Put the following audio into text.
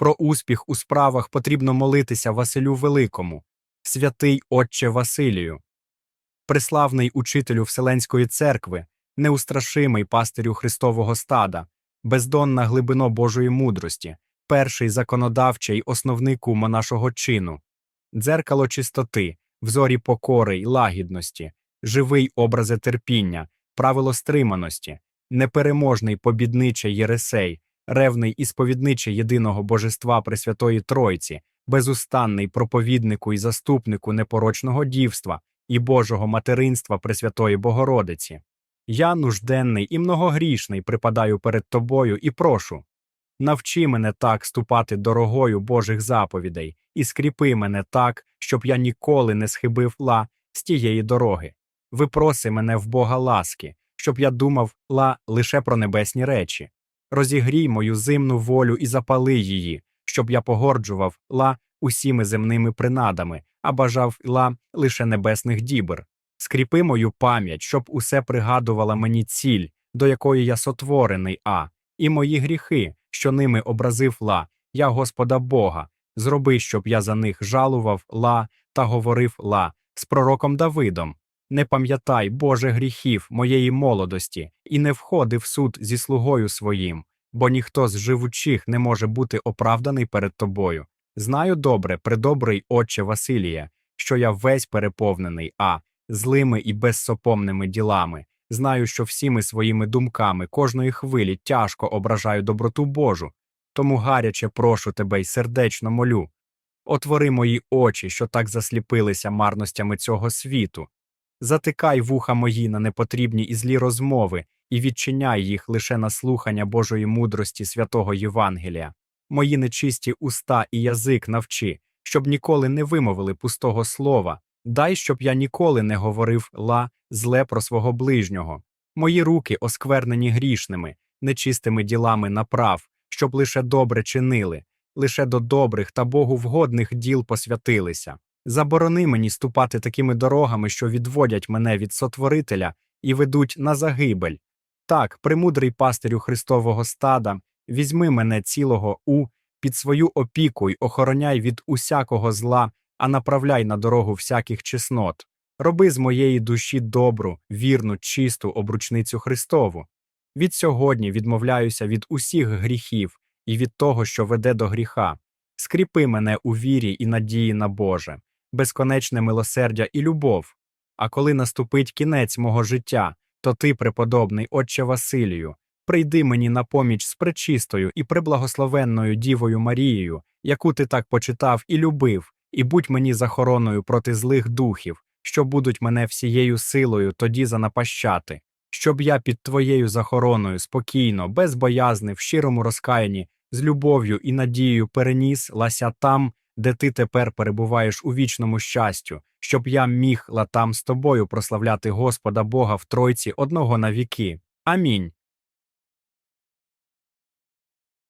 Про успіх у справах потрібно молитися Василю Великому, святий Отче Василію, преславний учителю Вселенської церкви, неустрашимий пастирю Христового стада, бездонна глибино Божої мудрості, перший законодавчий основнику нашого чину, дзеркало чистоти, взорі покори й лагідності, живий образе терпіння, правило стриманості, непереможний побідничий Єресей, ревний і сповідничий єдиного божества Пресвятої Тройці, безустанний проповіднику і заступнику непорочного дівства і Божого материнства Пресвятої Богородиці. Я, нужденний і многогрішний, припадаю перед тобою і прошу. Навчи мене так ступати дорогою Божих заповідей, і скріпи мене так, щоб я ніколи не схибив ла з тієї дороги. Випроси мене в Бога ласки, щоб я думав ла лише про небесні речі. Розігрій мою зимну волю і запали її, щоб я погорджував ла усіми земними принадами, а бажав ла лише небесних дібр. Скріпи мою пам'ять, щоб усе пригадувала мені ціль, до якої я сотворений, а, і мої гріхи, що ними образив ла, я Господа Бога, зроби, щоб я за них жалував ла та говорив ла з пророком Давидом. Не пам'ятай, Боже, гріхів моєї молодості, і не входи в суд зі слугою своїм, бо ніхто з живучих не може бути оправданий перед тобою. Знаю добре, предобрий Отче Василія, що я весь переповнений, а злими і безсопомними ділами. Знаю, що всіми своїми думками кожної хвилі тяжко ображаю доброту Божу, тому гаряче прошу тебе й сердечно молю. Отвори мої очі, що так засліпилися марностями цього світу. Затикай вуха мої на непотрібні і злі розмови і відчиняй їх лише на слухання Божої мудрості святого Євангелія. Мої нечисті уста і язик навчи, щоб ніколи не вимовили пустого слова, дай, щоб я ніколи не говорив ла зле про свого ближнього. Мої руки осквернені грішними, нечистими ділами направ, щоб лише добре чинили, лише до добрих та Богу вгодних діл посвятилися. Заборони мені ступати такими дорогами, що відводять мене від сотворителя і ведуть на загибель. Так, премудрий пастирю Христового стада, візьми мене цілого у під свою опіку й охороняй від усякого зла, а направляй на дорогу всяких чеснот. Роби з моєї душі добру, вірну, чисту обручницю Христову. Від сьогодні відмовляюся від усіх гріхів і від того, що веде до гріха. Скріпи мене у вірі і надії на Боже, безконечне милосердя і любов. А коли наступить кінець мого життя, то ти, преподобний Отче Василію, прийди мені на поміч з пречистою і преблагословенною Дівою Марією, яку ти так почитав і любив, і будь мені захороною проти злих духів, що будуть мене всією силою тоді занапащати, щоб я під твоєю захороною спокійно, без боязни, в щирому розкаянні, з любов'ю і надією переніс лася там, де ти тепер перебуваєш у вічному щастю, щоб я міг латам з тобою прославляти Господа Бога в Тройці одного на віки. Амінь.